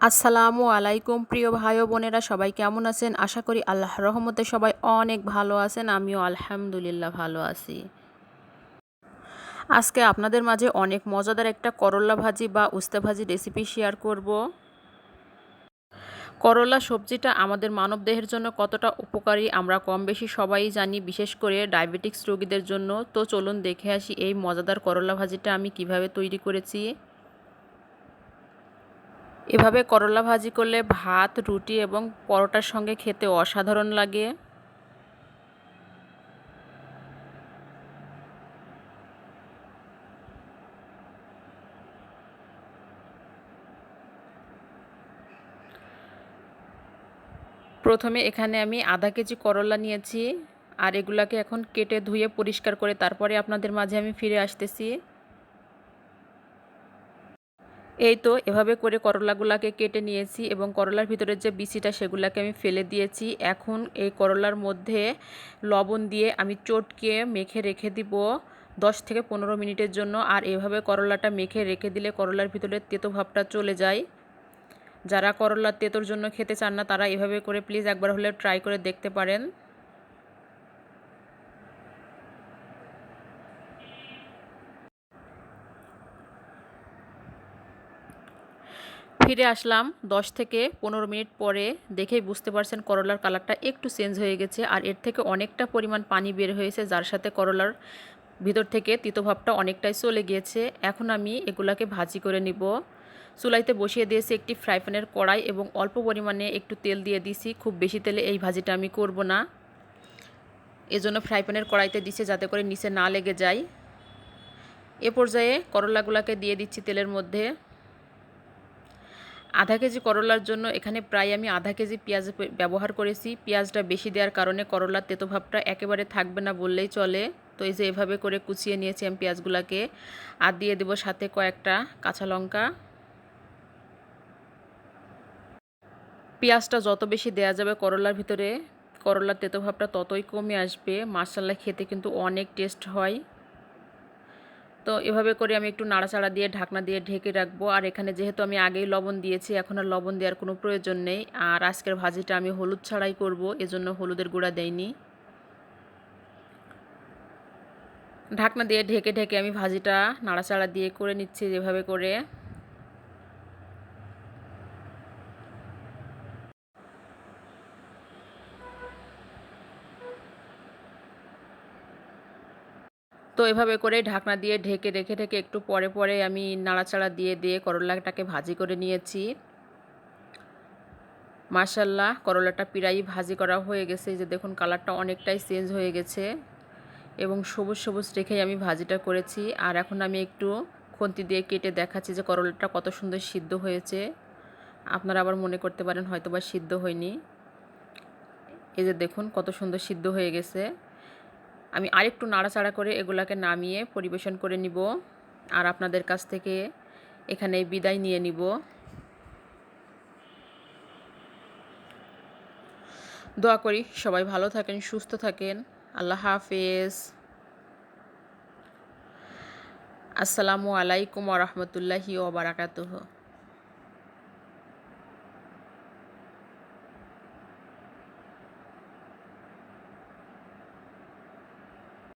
আসসালামু আলাইকুম, প্রিয় ভাই বোনেরা, সবাই কেমন আছেন? আশা করি আল্লাহ রহমতে সবাই অনেক ভালো আছেন, আমিও আলহামদুলিল্লাহ ভালো আছি। আজকে আপনাদের মাঝে অনেক মজাদার একটা করল্লা ভাজি বা উস্তে ভাজি রেসিপি শেয়ার করব। করলা সবজিটা আমাদের মানবদেহের জন্য কতটা উপকারী আমরা কম বেশি সবাই জানি, বিশেষ করে ডায়াবেটিক্স রোগীদের জন্য। তো চলুন দেখে আসি এই মজাদার করলা ভাজিটা আমি কীভাবে তৈরি করেছি। এভাবে করলা ভাজি করলে ভাত, রুটি এবং পরোটার সঙ্গে খেতে অসাধারণ লাগে। প্রথমে এখানে আমি আধা কেজি করলা নিয়েছি আর এগুলাকে এখন কেটে ধুয়ে পরিষ্কার করে তারপরে আপনাদের মাঝে আমি ফিরে আসতেছি। এই তো, এভাবে করে করলাগুলাকে কেটে নিয়েছি এবং করলার ভিতরের যে বিচিটা সেগুলাকে আমি ফেলে দিয়েছি। এখন এই করলার মধ্যে লবণ দিয়ে আমি চটকে মেখে রেখে দিব দশ থেকে পনেরো মিনিটের জন্য। আর এভাবে করলাটা মেখে রেখে দিলে করলার ভিতরে তেতো ভাবটা চলে যায়। যারা করলার তেতোর জন্য খেতে চান না, তারা এভাবে করে প্লিজ একবার হলে ট্রাই করে দেখতে পারেন। ফিরে আসলাম। দশ থেকে পনেরো মিনিট পরে দেখেই বুঝতে পারছেন করলার কালারটা একটু চেঞ্জ হয়ে গেছে আর এর থেকে অনেকটা পরিমাণ পানি বের হয়েছে, যার সাথে করলার ভিতর থেকে তিতভাবটা অনেকটাই চলে গিয়েছে। এখন আমি এগুলাকে ভাজি করে নিব। চুলাইতে বসিয়ে দিয়েছি একটি ফ্রাই প্যানের কড়াই এবং অল্প পরিমাণে একটু তেল দিয়ে দিছি। খুব বেশি তেলে এই ভাজিটা আমি করব না। এজন্য ফ্রাই প্যানের কড়াইতে দিছে যাতে করে নিচে না লেগে যায়। এ পর্যায়ে করলাগুলাকে দিয়ে দিচ্ছি তেলের মধ্যে। আধা কেজি করলার জন্য এখানে প্রায় আমি আধা কেজি পেঁয়াজ ব্যবহার করেছি। পেঁয়াজটা বেশি দেওয়ার কারণে করলার তেতোভাবটা একেবারে থাকবে না বললেই চলে। তো এই যে এভাবে করে কুচিয়ে নিয়েছি আমি পেঁয়াজগুলাকে। আর দিয়ে দেবো সাথে কয়েকটা কাঁচা লঙ্কা। পেঁয়াজটা যত বেশি দেয়া যাবে করলার ভিতরে, করলার তেতোভাবটা ততই কমে আসবে। মাসাল্লা খেতে কিন্তু অনেক টেস্ট হয়। তো এভাবে করে আমি একটু নাড়াচাড়া দিয়ে ঢাকনা দিয়ে ঢেকে রাখব। আর এখানে যেহেতু আমি আগেই লবণ দিয়েছি, এখন আর লবণ দেওয়ার কোনো প্রয়োজন নেই। আর আজকের ভাজিটা আমি হলুদ ছাড়াই করব, এজন্য হলুদের গুঁড়া দেয়নি ঢাকনা দিয়ে ঢেকে ঢেকে আমি ভাজিটা নাড়াচাড়া দিয়ে করে নিচ্ছি যেভাবে করে। তো এভাবে করে ঢাকনা দিয়ে ঢেকে রেখে ঢেকে একটু পরে পরে আমি নাড়াচাড়া দিয়ে দিয়ে করলাটাকে ভাজি করে নিয়েছি। মার্শাল্লাহ করলাটা পিরাই ভাজি করা হয়ে গেছে। যে দেখুন, কালারটা অনেকটাই চেঞ্জ হয়ে গেছে এবং সবুজ সবুজ রেখেই আমি ভাজিটা করেছি। আর এখন আমি একটু খন্তি দিয়ে কেটে দেখাচ্ছি যে করলাটা কত সুন্দর সিদ্ধ হয়েছে। আপনারা আবার মনে করতে পারেন হয়তো বা সিদ্ধ হয়নি। এই যে দেখুন, কত সুন্দর সিদ্ধ হয়ে গেছে। আমি আরেকটু নাড়াচাড়া করে এগুলাকে নামিয়ে পরিবেশন করে নিব আর আপনাদের কাছ থেকে এখানে বিদায় নিয়ে নিব। দোয়া করি সবাই ভালো থাকেন, সুস্থ থাকেন। আল্লাহ হাফেজ। আসসালামু আলাইকুম ওরহমতুল্লাহি ওবরাকাতুহ